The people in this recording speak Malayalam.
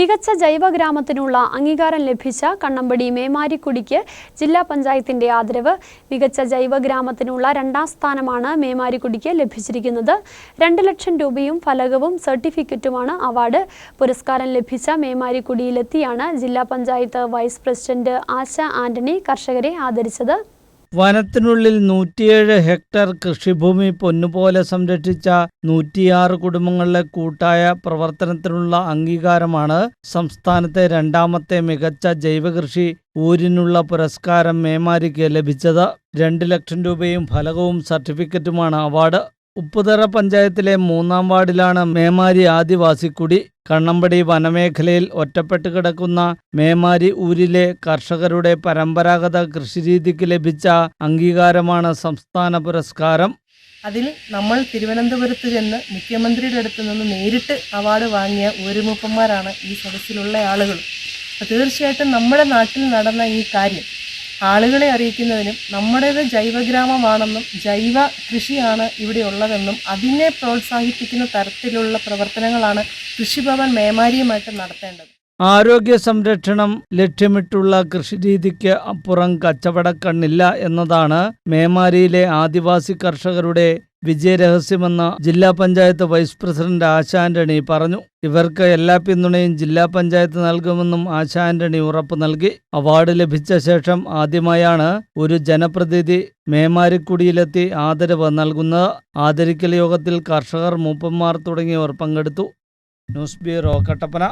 മികച്ച ജൈവഗ്രാമത്തിനുള്ള അംഗീകാരം ലഭിച്ച കണ്ണമ്പടി മേമാരിക്കുടിക്ക് ജില്ലാ പഞ്ചായത്തിന്റെ ആദരവ്. മികച്ച ജൈവഗ്രാമത്തിനുള്ള രണ്ടാം സ്ഥാനമാണ് മേമാരിക്കുടിക്ക് ലഭിച്ചിരിക്കുന്നത്. രണ്ട് ലക്ഷം രൂപയും ഫലകവും സർട്ടിഫിക്കറ്റുമാണ് അവാർഡ്. പുരസ്കാരം ലഭിച്ച മേമാരിക്കുടിയിലെത്തിയാണ് ജില്ലാ പഞ്ചായത്ത് വൈസ് പ്രസിഡന്റ് ആശ ആന്റണി കർഷകരെ ആദരിച്ചത്. വനത്തിനുള്ളിൽ നൂറ്റിയേഴ് ഹെക്ടർ കൃഷിഭൂമി പൊന്നുപോലെ സംരക്ഷിച്ച നൂറ്റിയാറ് കുടുംബങ്ങളുടെ കൂട്ടായ പ്രവർത്തനത്തിനുള്ള അംഗീകാരമാണ് സംസ്ഥാനത്തെ രണ്ടാമത്തെ മികച്ച ജൈവകൃഷി ഊരിനുള്ള പുരസ്കാരം മേമാരിക്ക് ലഭിച്ചത്. രണ്ട് ലക്ഷം രൂപയും ഫലകവും സർട്ടിഫിക്കറ്റുമാണ് അവാർഡ്. ഉപ്പുതറ പഞ്ചായത്തിലെ മൂന്നാം വാർഡിലാണ് മേമാരി ആദിവാസിക്കുടി കണ്ണമ്പടി വനമേഖലയിൽ ഒറ്റപ്പെട്ട് കിടക്കുന്ന മേമാരി ഊരിലെ കർഷകരുടെ പരമ്പരാഗത കൃഷിരീതിക്ക് ലഭിച്ച അംഗീകാരമാണ് സംസ്ഥാന പുരസ്കാരം. അതിൽ നമ്മൾ തിരുവനന്തപുരത്ത് ചെന്ന് മുഖ്യമന്ത്രിയുടെ അടുത്ത് നിന്ന് നേരിട്ട് അവാർഡ് വാങ്ങിയ ഊരുമൂപ്പന്മാരാണ് ഈ സദസ്സിലുള്ള ആളുകൾ. തീർച്ചയായിട്ടും നമ്മുടെ നാട്ടിൽ നടന്ന ഈ കാര്യം ആളുകളെ അറിയിക്കുന്നതിനും നമ്മുടേത് ജൈവഗ്രാമമാണെന്നും ജൈവ കൃഷിയാണ് ഇവിടെ ഉള്ളതെന്നും അതിനെ പ്രോത്സാഹിപ്പിക്കുന്ന തരത്തിലുള്ള പ്രവർത്തനങ്ങളാണ് കൃഷിഭവൻ മേമാരിയുമായിട്ട് നടത്തേണ്ടത്. ആരോഗ്യ സംരക്ഷണം ലക്ഷ്യമിട്ടുള്ള കൃഷിരീതിക്ക് അപ്പുറം കച്ചവടക്കണ്ണില്ല എന്നതാണ് മേമാരിയിലെ ആദിവാസി കർഷകരുടെ വിജയരഹസ്യമെന്ന് ജില്ലാ പഞ്ചായത്ത് വൈസ് പ്രസിഡന്റ് ആശ ആന്റണി പറഞ്ഞു. ഇവർക്ക് എല്ലാ പിന്തുണയും ജില്ലാ പഞ്ചായത്ത് നൽകുമെന്നും ആശ ആന്റണി ഉറപ്പു നൽകി. അവാർഡ് ലഭിച്ച ശേഷം ആദ്യമായാണ് ഒരു ജനപ്രതിനിധി മേമാരിക്കുടിയിലെത്തി ആദരവ് നൽകുന്നത്. ആദരിക്കൽ യോഗത്തിൽ കർഷകർ മൂപ്പന്മാർ തുടങ്ങിയവർ പങ്കെടുത്തു. News bureau Kattappana.